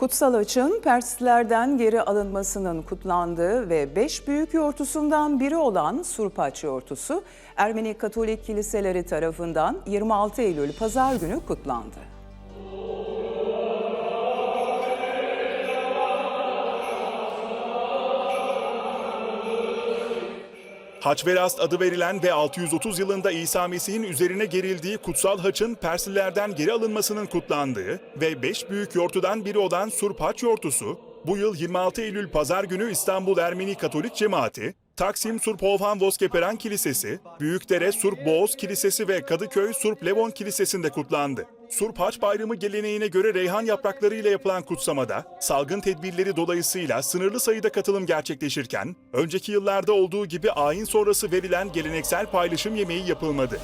Kutsal Haç'ın Perslerden geri alınmasının kutlandığı ve beş büyük yortusundan biri olan Surpaç yortusu Ermeni Katolik kiliseleri tarafından 26 Eylül Pazar günü kutlandı. Haçverast adı verilen ve 630 yılında İsa Mesih'in üzerine gerildiği kutsal haçın Perslilerden geri alınmasının kutlandığı ve beş büyük yortudan biri olan Surpaç yortusu, bu yıl 26 Eylül Pazar günü İstanbul Ermeni Katolik Cemaati, Taksim Surp Ovhan Voskeperan Kilisesi, Büyükdere Surp Boğaz Kilisesi ve Kadıköy Surp Levon Kilisesi'nde kutlandı. Surp Haç Bayramı geleneğine göre reyhan yapraklarıyla yapılan kutsamada salgın tedbirleri dolayısıyla sınırlı sayıda katılım gerçekleşirken, önceki yıllarda olduğu gibi ayin sonrası verilen geleneksel paylaşım yemeği yapılmadı.